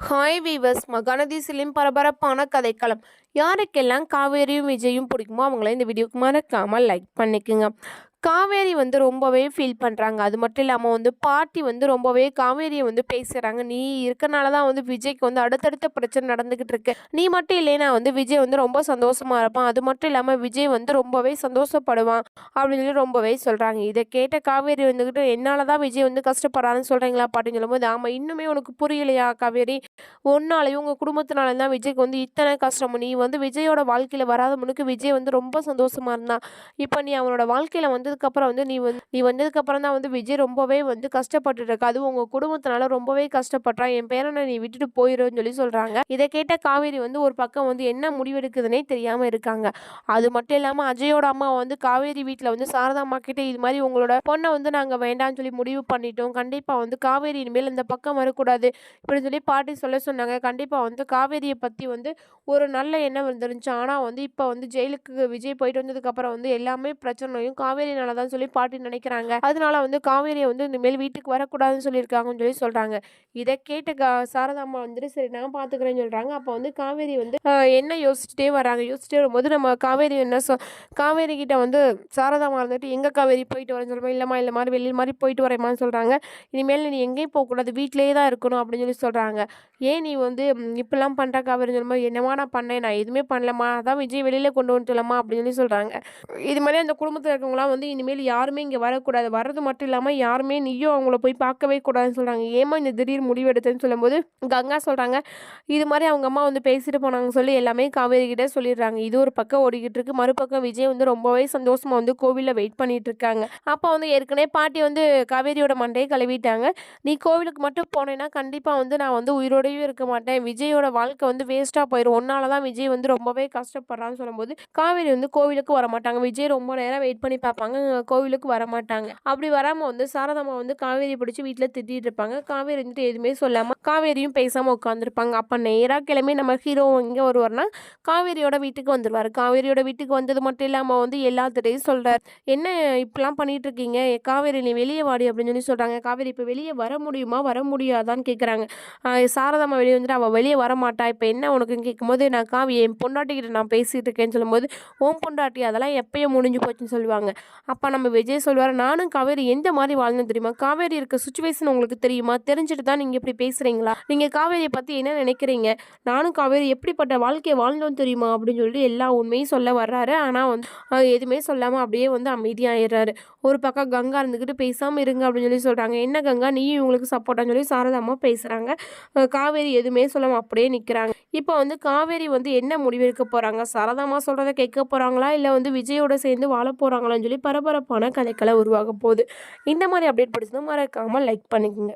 Hi viewers Mahanadi பரபரப்பான கதைக்களம். யாருக்கெல்லாம் காவேரியும் விஜயும் பிடிக்குமோ அவங்கள இந்த வீடியோக்கு மறக்காமல் லைக் பண்ணிக்கோங்க. காவேரி வந்து ரொம்பவே ஃபீல் பண்ணுறாங்க அது மட்டும் இல்லாமல் வந்து பாட்டி வந்து ரொம்பவே காவேரியை வந்து பேசுகிறாங்க நீ இருக்கனால தான் வந்து விஜய்க்கு வந்து அடுத்தடுத்த பிரச்சனை நடந்துக்கிட்டு இருக்கு. நீ மட்டும் இல்லைனா வந்து விஜய் வந்து ரொம்ப சந்தோஷமாக இருப்பான். அது மட்டும் இல்லாமல் விஜய் வந்து ரொம்பவே சந்தோஷப்படுவான். அப்படின்னு சொல்லி ரொம்பவே சொல்கிறாங்க இதை கேட்ட காவேரி வந்துக்கிட்டு என்னால் தான் விஜய் வந்து கஷ்டப்படுறான்னு சொல்கிறீங்களா பாட்டின்னு சொல்லும்போது ஆமாம் இன்னுமே உனக்கு புரியலையா காவேரி? ஒன்னாலையும் உங்கள் குடும்பத்தினால தான் விஜய்க்கு வந்து இத்தனை கஷ்டம் நீ வந்து விஜயோட வாழ்க்கையில் வராத முன்னுக்கு விஜய் வந்து ரொம்ப சந்தோஷமாக இருந்தான். இப்போ நீ அவனோட வாழ்க்கையில் வந்து வந்ததுக்கப்புறம் வந்து நீ வந்து நீ வந்ததுக்கப்புறம் தான் வந்து விஜய் ரொம்பவே வந்து கஷ்டப்பட்டு இருக்கு அதுவும் உங்கள் குடும்பத்தினால ரொம்பவே கஷ்டப்படுறான் என் பேரனை நீ விட்டுட்டு போயிடுன்னு சொல்லி சொல்கிறாங்க இதை கேட்ட காவேரி வந்து ஒரு பக்கம் வந்து என்ன முடிவெடுக்குதுன்னே தெரியாமல் இருக்காங்க. அது மட்டும் இல்லாமல் அஜயோட அம்மா வந்து காவேரி வீட்டில் வந்து சாரதா அம்மா கிட்டே இது மாதிரி உங்களோட பொண்ணை வந்து நாங்கள் வேண்டாம்னு சொல்லி முடிவு பண்ணிட்டோம். கண்டிப்பாக வந்து காவேரி இனிமேல் இந்த பக்கம் வரக்கூடாது இப்படின்னு சொல்லி பாட்டி சொல்ல சொன்னாங்க. கண்டிப்பாக வந்து காவேரியை பற்றி வந்து ஒரு நல்ல எண்ணம் வந்துருந்துச்சு ஆனால் வந்து இப்போ வந்து ஜெயிலுக்கு விஜய் போயிட்டு வந்ததுக்கப்புறம் வந்து எல்லாமே பிரச்சனையும் காவேரி அதனால தான் சொல்லி பாட்டி நினைக்கிறாங்க. அதனால வந்து காவேரியை வந்து இனிமேல் வீட்டுக்கு வரக்கூடாதுன்னு சொல்லியிருக்காங்கன்னு சொல்லி சொல்கிறாங்க இதை கேட்ட கா சாரதாம்மா வந்துட்டு சரி நான் பார்த்துக்கிறேன்னு சொல்கிறாங்க அப்போ வந்து காவேரி வந்து என்ன யோசிச்சுட்டே வராங்க யோசிச்சுட்டே வரும்போது நம்ம காவேரி என்ன சொ காவேரி கிட்ட வந்து சாரதாம்மா இருந்துட்டு எங்கே காவேரி போயிட்டு வரேன்னு சொல்லுவோம் இல்லைம்மா இல்லை மாதிரி வெளியில் மாதிரி போயிட்டு வரேம்மான்னு சொல்கிறாங்க இனிமேல் நீ எங்கேயும் போகக்கூடாது வீட்டிலேயே தான் இருக்கணும். அப்படின்னு சொல்லி சொல்கிறாங்க ஏன் நீ வந்து இப்படிலாம் பண்ணுற காவேரின்னு சொல்லும்போது என்னமா நான் பண்ணேன். நான் எதுவுமே பண்ணலம்மா. அதான் விஜய் வெளியில் கொண்டு வந்துட்டலாமா அப்படின்னு சொல்லி சொல்கிறாங்க இது மாதிரி அந்த குடும்பத்தில் இருக்கவங்களாம் வந்து இனிமேல் யாருமே இங்கே வரக்கூடாது. வர்றது மட்டும் இல்லாமல் யாருமே நீயும் அவங்கள போய் பார்க்கவே கூடாதுன்னு சொல்கிறாங்க ஏமா இந்த திடீர் முடிவு எடுத்தேன்னு சொல்லும்போது கங்கா சொல்கிறாங்க இது மாதிரி அவங்க அம்மா வந்து பேசிட்டு போனாங்க சொல்லி எல்லாமே காவேரி கிட்டே சொல்லிடுறாங்க. இது ஒரு பக்கம் ஓடிக்கிட்டு இருக்கு. மறுபக்கம் விஜய் வந்து ரொம்பவே சந்தோஷமாக வந்து கோவிலில் வெயிட் பண்ணிட்டு இருக்காங்க. அப்போ வந்து ஏற்கனவே பாட்டி வந்து காவேரியோட மண்டையை கழுவிட்டாங்க. நீ கோவிலுக்கு மட்டும் போனேன்னா கண்டிப்பாக வந்து நான் வந்து உயிரோடையும் இருக்க மாட்டேன். விஜயோட வாழ்க்கை வந்து வேஸ்ட்டாக போயிடும் ஒன்னால தான் விஜய் வந்து ரொம்பவே கஷ்டப்படுறான்னு சொல்லும்போது காவேரி வந்து கோவிலுக்கு வர மாட்டாங்க விஜய் ரொம்ப நேரம் வெயிட் பண்ணி பார்ப்பாங்க. கோவிலுக்கு வரமாட்டாங்க. அப்படி வராமல் வந்து சாரதாமா வந்து காவேரி பிடிச்சி வீட்டில் திட்டிகிட்டு இருப்பாங்க. காவேரி வந்துட்டு எதுவுமே சொல்லாமல் காவேரியும் பேசாமல் உட்காந்துருப்பாங்க அப்போ நேராக கிளம்பி நம்ம ஹீரோ இங்கே வருவார்னா காவேரியோட வீட்டுக்கு வந்துடுவார் காவேரியோட வீட்டுக்கு வந்தது மட்டும் இல்லாமல் வந்து எல்லாத்துட்டையும் சொல்கிறார் என்ன இப்படிலாம் பண்ணிட்டு இருக்கீங்க காவேரி நீ வெளியே வாடி அப்படின்னு சொல்லி சொல்கிறாங்க காவேரி இப்போ வெளியே வர முடியுமா? வர முடியாதான்னு கேட்குறாங்க சாரதாமா வெளியே வந்துட்டு அவள் வெளியே வர மாட்டா இப்போ என்ன உனக்குன்னு கேட்கும்போது நான் காவி என் பொண்டாட்டிக்கிட்ட நான் பேசிகிட்டு இருக்கேன்னு சொல்லும்போது ஓம் பொண்டாட்டி அதெல்லாம் எப்பயும் முடிஞ்சு போச்சுன்னு சொல்லுவாங்க. அப்போ நம்ம விஜய் சொல்லுவார் நானும் காவேரி எந்த மாதிரி வாழ்ந்தேன் தெரியுமா? காவேரி இருக்க சுச்சுவேஷன் உங்களுக்கு தெரியுமா? தெரிஞ்சுட்டு தான் நீங்கள் இப்படி பேசுகிறீங்களா நீங்கள் காவேரியை பற்றி என்ன நினைக்கிறீங்க? நானும் காவேரி எப்படிப்பட்ட வாழ்க்கையை வாழ்ந்தோம் தெரியுமா? அப்படின்னு சொல்லிட்டு எல்லா உண்மையும் சொல்ல வர்றாரு. ஆனால் வந்து எதுவுமே சொல்லாமல் அப்படியே வந்து அமைதியாகிடுறாரு ஒரு பக்கம் கங்கா இருந்துக்கிட்டு பேசாமல் இருங்க அப்படின்னு சொல்லி சொல்கிறாங்க என்ன கங்கா? நீயும் இவங்களுக்கு சப்போர்ட்டான்னு சொல்லி சாரதாமா பேசுகிறாங்க காவேரி எதுவுமே சொல்லாமல் அப்படியே நிற்கிறாங்க இப்போ வந்து காவேரி வந்து என்ன முடிவெடுக்க போகிறாங்க சாரதாமா சொல்கிறத கேட்க போகிறாங்களா இல்லை வந்து விஜயோட சேர்ந்து வாழ போகிறாங்களான்னு சொல்லி பரபரப்பான கதைக்களை உருவாக போகுது. இந்த மாதிரி அப்டேட் பிடிச்சதும் மறக்காமல் லைக் பண்ணிக்கோங்க.